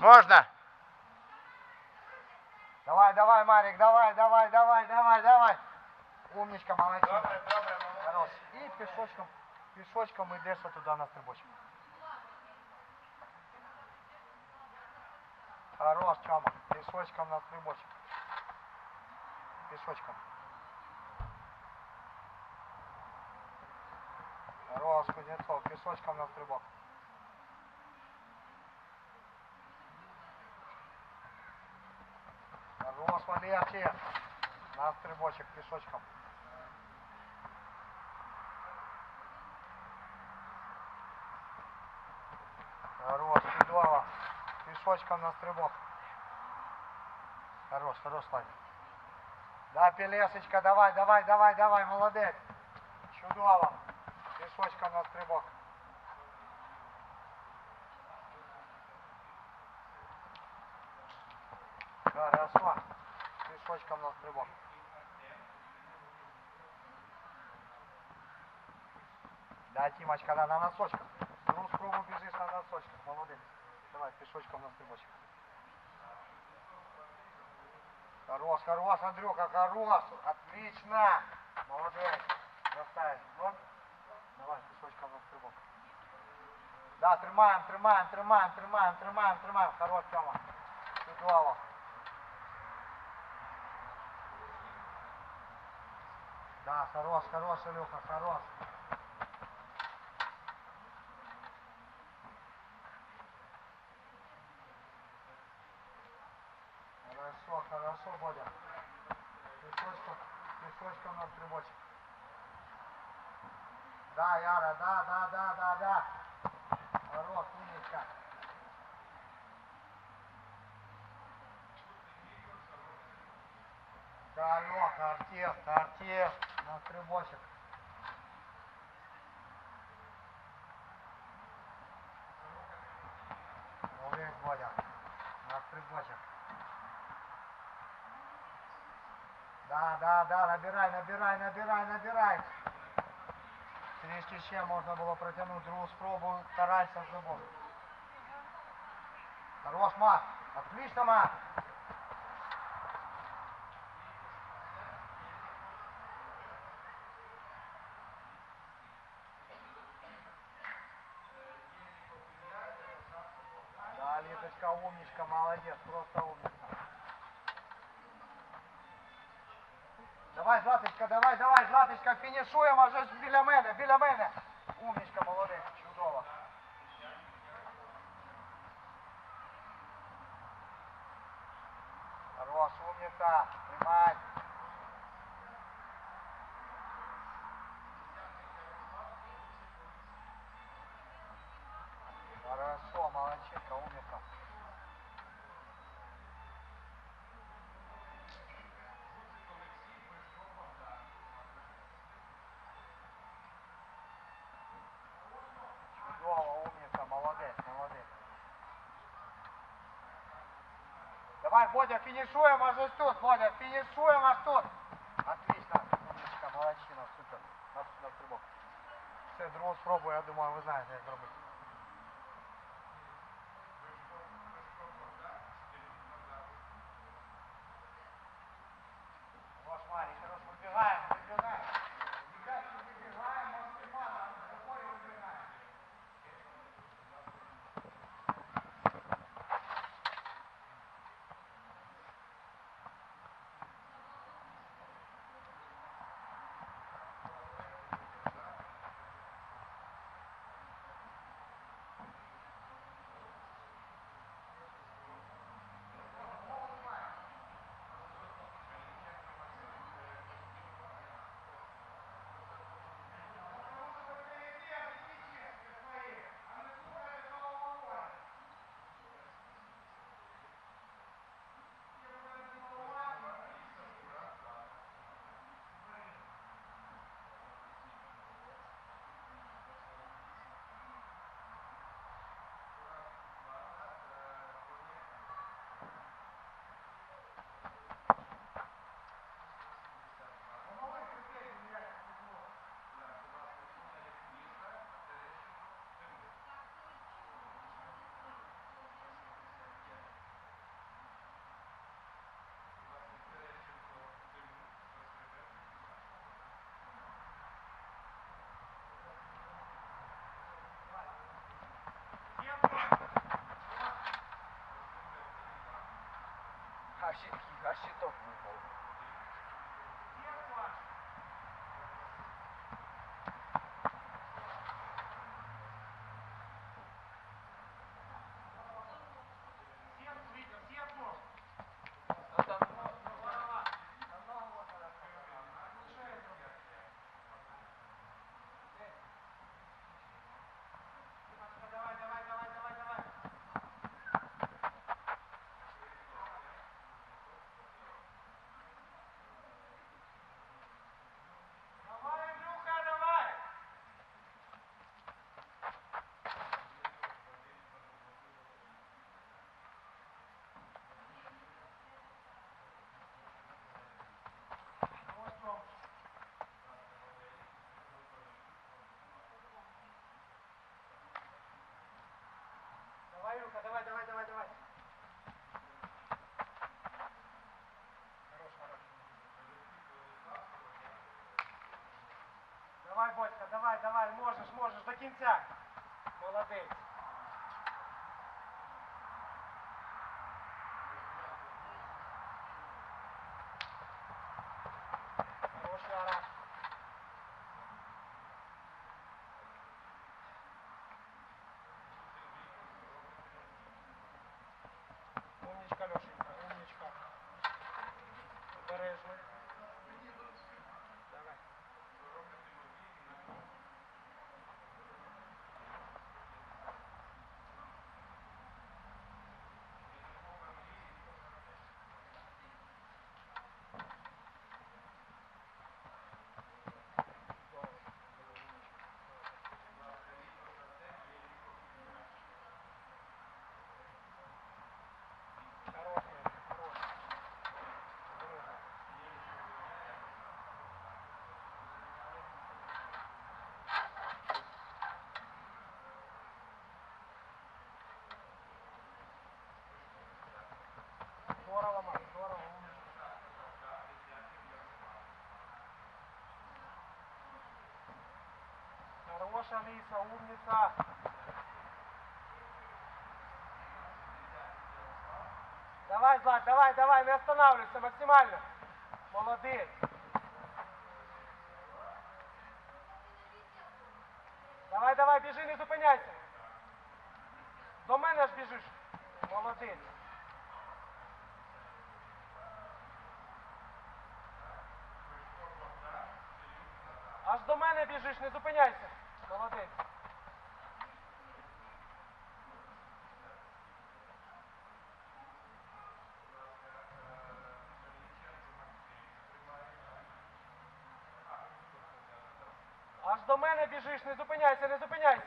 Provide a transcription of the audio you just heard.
Можна? Давай, давай, Марик, давай, давай, давай, давай, давай. Умничка, молодчина. Добре, добре, Хорош. І пішочком, пішочком йдеш туди на стрибочок. Хорош, Тьома. Пішочком на стрибочок. Пішочком. Хорош, Кузнецов. Пішочком на стрибок. Валерчик. На стрибочок пішочком. Хорош, чудово. Пешочком на стрибок. Хорош, хорош, Ваня. Да, Пелесочка, давай, давай, давай, давай, молодець. Чудово. Пішочком на стрибок. Хорошо. Пішочком на стрибок. Да, Тимочка, да, на носочках. Ну, с кругом бежишь на носочках, молодец. Давай, пешочком на стрибочек. Хорош, хорош, Андрюха, хорош. Отлично. Молодец. Заставим. Вот. Давай, пешочком на стрибок. Да, тримаем, тримаем, тримаем, тримаем, тримаем, тримаем. Хорош, Тёма. Чудово. Да, хорош, хорош, Илюха, хорош. Хорошо, хорошо, Бодя. Песочком, песочком на стрибочек. Да, Яра, да, да, да, да, да. Хорош, умничка. Леха, артист, артист. На стрибочек. Молодец, Бодя. На стрибочек. Да, да, да, набирай, набирай, набирай, набирай. Трішки ще можна було протягнути другу спробу, старайся з любов. Хорош, Мак. Отлично, Мак. Да, Литочка, умничка, молодец, просто умница. Давай, Златочка, давай, давай, Златочка, фінішуємо вже ж біля мене, біля мене. Умничка, молодець, чудово. Хорош, умниця, тримай. Давай, Бодя, фінішуємо аж ось тут, Бодя, фінішуємо аж тут. Отлично, умничка, молодчина, супер. На, на стрибок. Все, другу спробу, я думаю, ви знаєте, як робити. się, kicha się to w Давай, Бодька, давай, давай, можеш, можеш, до кінця. Молодець. Хорош, Яра. Умничка, Лешенька, умничка. Обережно. Давай. Хорош, Леша, хорош. Осторожно. Здорово, Макс, здорово. умничка. Хорош, Алиса, умница. Давай, Злат, давай, давай, не останавливайся максимально. Молодець. Давай, давай, біжи, не зупиняйся. До мене ж біжиш. Молодець. Аж до мене біжиш, не зупиняйся. Молодець. Аж до мене біжиш, не зупиняйся, не зупиняйся.